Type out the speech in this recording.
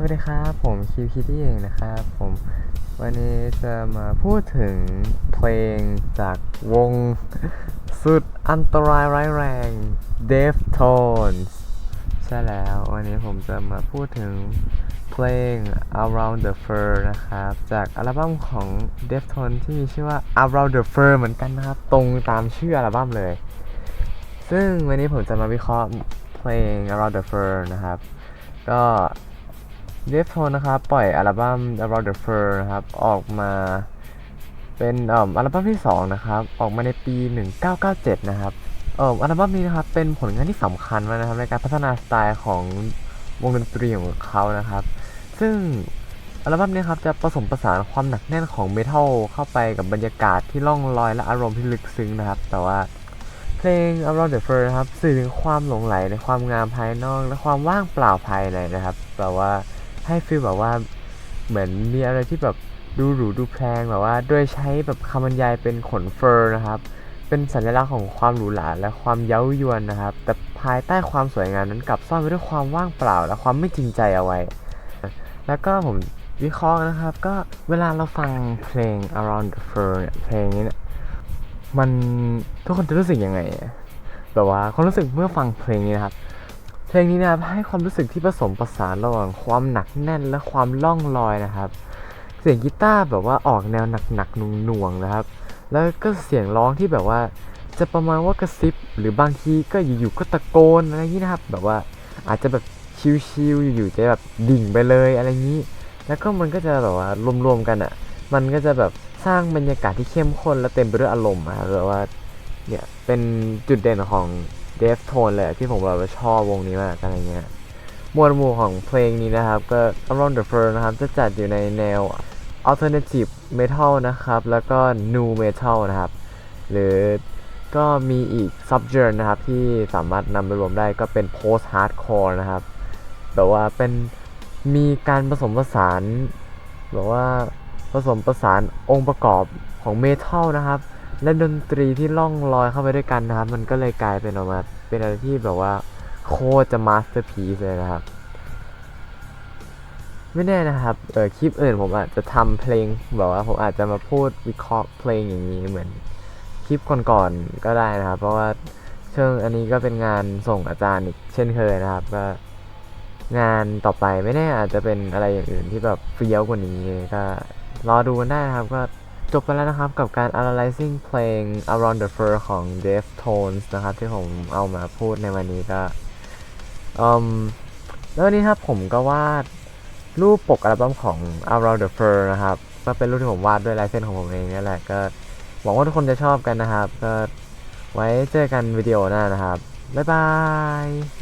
สวัสดีครับ ผมคิวคิดเองนะครับผมวันนี้จะมาพูดถึงเพลงจากวงสุดอันตรายร้ายแรง Deftones ใช่แล้ว วันนี้ผมจะมาพูดถึงเพลง Around the Fur นะครับ จากอัลบั้มของ Deftones ที่มีชื่อว่า Around the Fur เหมือนกันนะครับ ตรงตามชื่ออัลบั้มเลย ซึ่งวันนี้ผมจะมาวิเคราะห์เพลง Around the Fur นะครับ ก็ เดฟโทนนะครับปล่อยอัลบั้ม Around the Fur นะครับ ออกมาเป็นอ,อัลบั้มที่ 2 นะครับ ออกมาในปี 1997 นะครับอัลบั้มนี้นะครับเป็นผลงานที่สำคัญมากนะครับในการพัฒนาสไตล์ของวงดนตรีของเขานะครับ ซึ่งอัลบั้มนี้ครับจะผสมผสานความหนักแน่นของเมทัลเข้าไปกับบรรยากาศที่ล่องลอยและอารมณ์ที่ลึกซึ้งนะครับ แต่ว่าเพลง Around the Fur นะครับสื่อถึงความหลงไหลในความงามภายนอกและความว่างเปล่าภายในนะครับแบบว่า ให้ฟีลแบบว่าเหมือนมีอะไรที่แบบดูหรูดูแพงแบบว่าโดยใช้แบบคำบรรยายเป็นขนเฟอร์นะครับ เป็นสัญลักษณ์ของความหรูหราและความเย้ายวนนะครับ แต่ภายใต้ความสวยงามนั้นกลับซ่อนไว้ด้วยความว่างเปล่า และความไม่จริงใจเอาไว้ แล้วก็ผมวิเคราะห์นะครับ ก็เวลาเราฟังเพลง Around the Fur เนี่ยเพลงนี้เนี่ยมันทุกคนจะรู้สึกยังไงแบบว่าความรู้สึกเมื่อฟังเพลงนี้นะครับ เพลงนี้นะครับให้ความรู้สึกที่ผสมผสานระหว่างความหนักแน่นและความล่องลอยนะครับ เสียงกีตาร์แบบว่าออกแนวหนักๆหน่วงๆนะครับ แล้วก็เสียงร้องที่แบบว่าจะประมาณว่ากระซิบ หรือบางทีก็อยู่ๆก็ตะโกนอะไรอย่างนี้นะครับ แบบว่าอาจจะแบบชิวๆอยู่ๆจะแบบดิ่งไปเลยอะไรอย่างนี้ แล้วก็มันก็จะแบบว่ารวมๆกันอะ มันก็จะแบบสร้างบรรยากาศที่เข้มข้นและเต็มไปด้วยอารมณ์อะแบบว่าเนี่ยเป็นจุดเด่นของ d e f t o n e เลยอะที่ผมแบบว่าชอบวงนี้มากอะไรเงี้ยหมวดหมู่ของเพลงนี้นะครับก็ Around the Fur นะครับ จะจัดอยู่ในแนว Alternative Metal นะครับ แล้วก็ New Metal นะครับ หรือก็มีอีก Subgenre นะครับ ที่สามารถนำไปรวมได้ก็เป็น Post Hardcore นะครับแบบว่าเป็นมีการผสมผสานแบบว่าผสมผสานองค์ประกอบของเมทัลนะครับ และดนตรีที่ล่องลอยเข้าไปด้วยกันนะครับ มันก็เลยกลายเป็นออกมาเป็นอะไรที่แบบว่าโคตรจะมาสเตอร์พีซเลยนะครับ ไม่แน่นะครับเออคลิปอื่นผมอาจจะทำเพลงแบบว่าผมอาจจะมาพูดวิเคราะห์เพลงอย่างนี้เหมือนคลิปก่อนๆก็ได้นะครับ เพราะว่าเชิงอันนี้ก็เป็นงานส่งอาจารย์อีกเช่นเคยนะครับก็งานต่อไปไม่แน่อาจจะเป็นอะไรอย่างอื่นที่แบบเฟี้ยวกว่านี้ก็รอดูกันได้นะครับก็ จบไปแล้วนะครับกับการ analyzing เพลง Around the Fur ของ Deftones นะครับ ที่ผมเอามาพูดในวันนี้ก็แล้ววันนี้ครับผมก็วาดรูปปกอัลบั้มของ Around the Fur นะครับ ก็เป็นรูปที่ผมวาดด้วยลายเส้นของผมเองนี่แหละก็หวังว่าทุกคนจะชอบกันนะครับ ก็ไว้เจอกันวิดีโอหน้านะครับ บ๊ายบาย